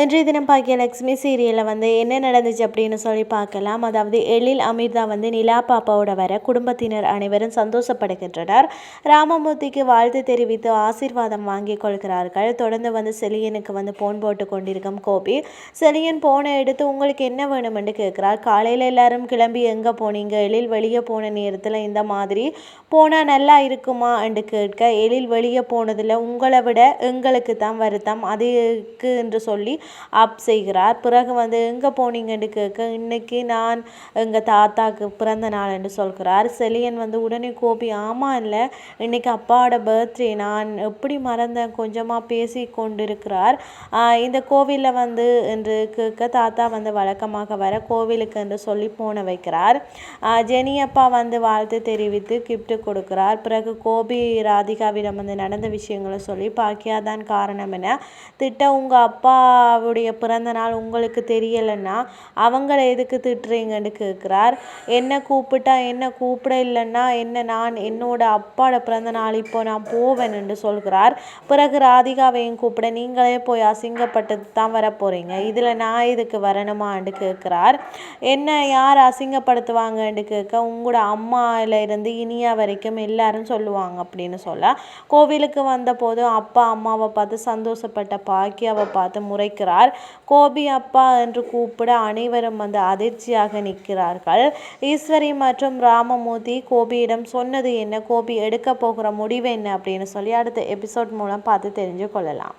இன்றைய தினம் பாக்கிய லக்ஷ்மி சீரியலில் வந்து என்ன நடந்துச்சு அப்படின்னு சொல்லி பார்க்கலாம். அதாவது எழில் அமிர்தா வந்து நிலா பாப்பாவோட வர குடும்பத்தினர் அனைவரும் சந்தோஷப்படுகின்றனர். ராமமூர்த்திக்கு வாழ்த்து தெரிவித்து ஆசீர்வாதம் வாங்கி கொள்கிறார்கள். தொடர்ந்து வந்து செலியனுக்கு வந்து போன் போட்டு கொண்டிருக்கும் கோபி செலியன் போனை எடுத்து உங்களுக்கு என்ன வேணுமென்று கேட்கிறார். காலையில் எல்லாரும் கிளம்பி எங்கே போனீங்க? எழில் வெளியே போன நேரத்தில் இந்த மாதிரி போனால் நல்லா இருக்குமா? என்று கேட்க எழில் வெளியே போனதில் உங்களை விட எங்களுக்கு தான் வருத்தம். அதுக்கு என்று சொல்லி அப் செய்கிறார். பிறகு வந்து எங்கே போனீங்கன்னு கேட்க இன்னைக்கு நான் எங்கள் தாத்தாக்கு பிறந்த நாள் என்று சொல்கிறார். செலியன் வந்து உடனே கோபி ஆமாம் இல்லை. இன்னைக்கு அப்பாவோட பர்த்டே நான் எப்படி மறந்தேன்? கொஞ்சமாக பேசி கொண்டிருக்கிறார். இந்த கோவிலில் வந்து என்று கேட்க தாத்தா வந்து வழக்கமாக வர கோவிலுக்கு என்று சொல்லி போன வைக்கிறார். ஜெனியப்பா வந்து வாழ்த்து தெரிவித்து கிஃப்ட் கொடுக்கிறார். பிறகு கோபி ராதிகாவிடம் வந்து நடந்த விஷயங்களை சொல்லி பாக்கியாதான் காரணம் என திட்ட உங்கள் அப்பா அப்பாவுடைய பிறந்த நாள் உங்களுக்கு தெரியலைன்னா அவங்கள எதுக்கு திட்டுறீங்கன்னு கேட்குறார் என்ன கூப்பிட்டா என்ன கூப்பிட இல்லைன்னா என்ன நான் என்னோட அப்பாவோட பிறந்த நாள் இப்போ நான் போவேன் என்று சொல்கிறார். பிறகு ராதிகாவையும் கூப்பிட நீங்களே போய் அசிங்கப்பட்டு தான் வர போகிறீங்க இதில் நான் இதுக்கு வரணுமான்னு கேட்குறார் என்ன யார் அசிங்கப்படுத்துவாங்கன்னு கேட்க உங்களோட அம்மாவில் இருந்து இனியா வரைக்கும் எல்லாரும் சொல்லுவாங்க அப்படின்னு சொல்ல கோவிலுக்கு வந்தபோது அப்பா அம்மாவை பார்த்து சந்தோஷப்பட்ட பாக்கியாவை பார்த்து அழைக்கிறார் கோபி அப்பா என்று கூப்பிட அனைவரும் வந்து அதிர்ச்சியாக நிற்கிறார்கள். ஈஸ்வரி மற்றும் ராமமூர்த்தி கோபியிடம் சொன்னது என்ன? கோபி எடுக்க போகிற முடிவு என்ன? அப்படின்னு சொல்லி அடுத்த எபிசோட் மூலம் பார்த்து தெரிஞ்சு கொள்ளலாம்.